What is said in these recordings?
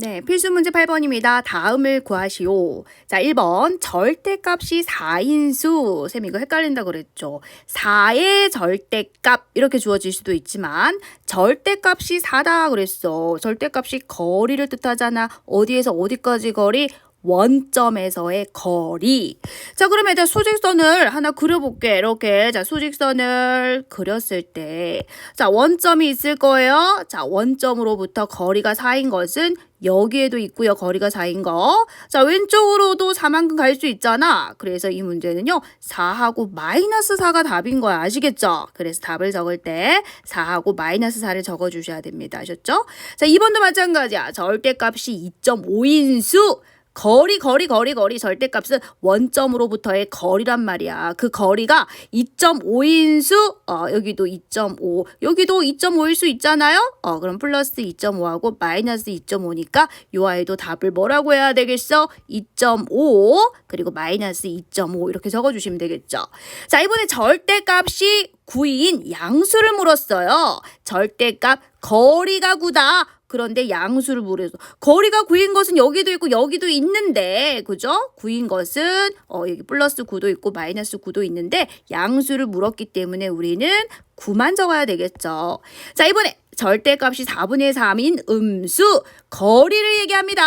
네, 필수 문제 8번입니다. 다음을 구하시오. 자, 1번. 절대값이 4인 수. 쌤 이거 헷갈린다 그랬죠. 4의 절대값 이렇게 주어질 수도 있지만 절대값이 4다 그랬어. 절대값이 거리를 뜻하잖아. 어디에서 어디까지 거리? 원점에서의 거리. 자, 그러면 일단 수직선을 하나 그려볼게. 이렇게. 자, 수직선을 그렸을 때. 자, 원점이 있을 거예요. 자, 원점으로부터 거리가 4인 것은 여기에도 있고요. 거리가 4인 거. 자, 왼쪽으로도 4만큼 갈 수 있잖아. 그래서 이 문제는요. 4하고 마이너스 4가 답인 거야. 아시겠죠? 그래서 답을 적을 때 4하고 마이너스 4를 적어 주셔야 됩니다. 아셨죠? 자, 2번도 마찬가지야. 절대값이 2.5인수. 거리 거리 거리 거리 절대값은 원점으로부터의 거리란 말이야. 그 거리가 2.5인수 어 여기도 2.5 여기도 2.5일 수 있잖아요. 어 그럼 플러스 2.5하고 마이너스 2.5니까 요 아이도 답을 뭐라고 해야 되겠어? 2.5 그리고 마이너스 2.5 이렇게 적어 주시면 되겠죠. 자, 이번에 절대값이 9인 양수를 물었어요. 절대값 거리가 9다. 그런데 양수를 물어서 거리가 9인 것은 여기도 있고 여기도 있는데 그죠? 9인 것은 어 여기 플러스 9도 있고 마이너스 9도 있는데 양수를 물었기 때문에 우리는 9만 적어야 되겠죠. 자 이번에 절대값이 4분의 3인 음수 거리를 얘기합니다.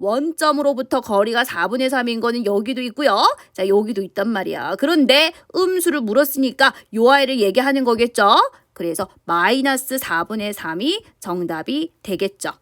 원점으로부터 거리가 4분의 3인 거는 여기도 있고요. 자, 여기도 있단 말이야. 그런데 음수를 물었으니까 요 아이를 얘기하는 거겠죠? 그래서 마이너스 4분의 3이 정답이 되겠죠.